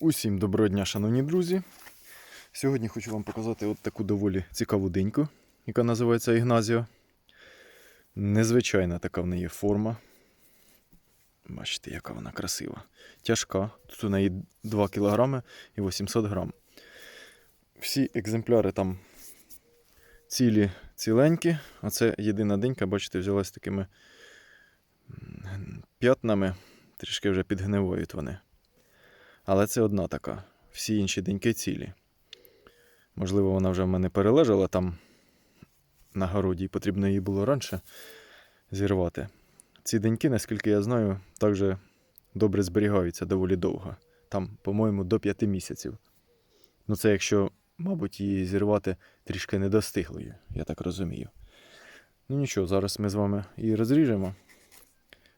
Усім доброго дня, шановні друзі. Сьогодні хочу вам показати от таку доволі цікаву диньку, яка називається Ігназіо. Незвичайна така в неї форма. Бачите, яка вона красива. Тяжка. Тут у неї 2 кг і 800 грам. Всі екземпляри там цілі ціленькі. Оце єдина динька, бачите, взялась такими п'ятнами, трішки вже підгнивають вони. Але це одна така. Всі інші деньки цілі. Можливо, вона вже в мене перележала там на городі, і потрібно її було раніше зірвати. Ці деньки, наскільки я знаю, також добре зберігаються доволі довго. Там, по-моєму, до 5 місяців. Ну, це якщо, мабуть, її зірвати трішки недостиглою, я так розумію. Ну нічого, зараз ми з вами її розріжемо.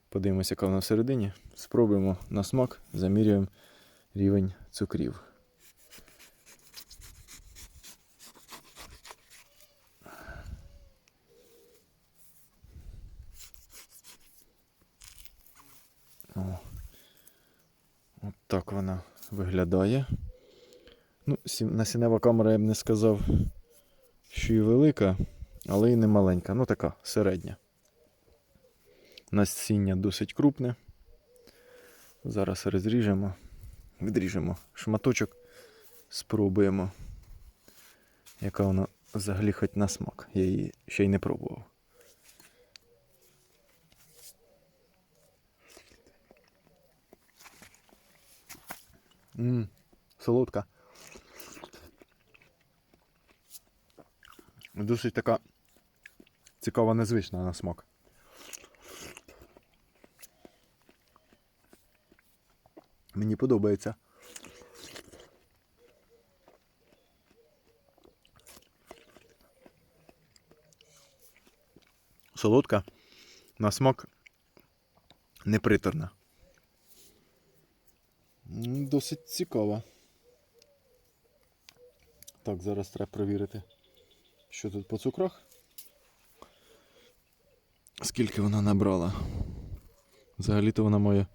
Подивимося, яка вона всередині. Спробуємо на смак, замірюємо рівень цукрів. О. Так вона виглядає. Ну, сі- насінева камера я б не сказав, що і велика, але і не маленька. Ну така середня. Насіння досить крупне. Зараз розріжемо, відріжемо шматочок, спробуємо, яка вона взагалі хоч на смак. Я її ще й не пробував. Мм, солодка. Досить така цікава, незвична на смак. Мені подобається. Солодка, на смак неприторна. Досить цікава. Так, зараз треба перевірити, що тут по цукрах. Скільки вона набрала. Взагалі-то вона має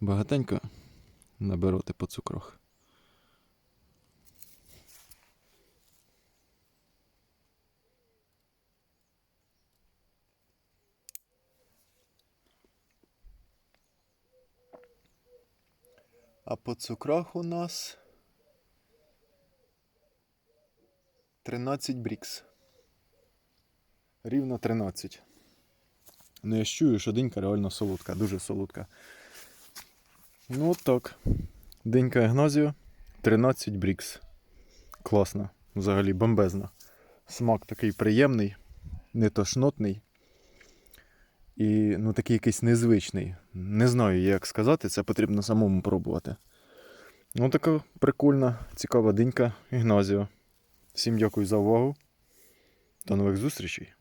багатенько набирати по цукрах. А по цукрах у нас 13 брікс. Рівно 13. Ну я ж чую, що динька реально солодка, дуже солодка. Ну так. Денька Егназіо 13 брікс. Класно. Взагалі бомбезна. Смак такий приємний, не тошнотний. І ну, такий якийсь незвичний. Не знаю, як сказати, це потрібно самому пробувати. Ну, така прикольна, цікава динька Ігназіо. Всім дякую за увагу. До нових зустрічей!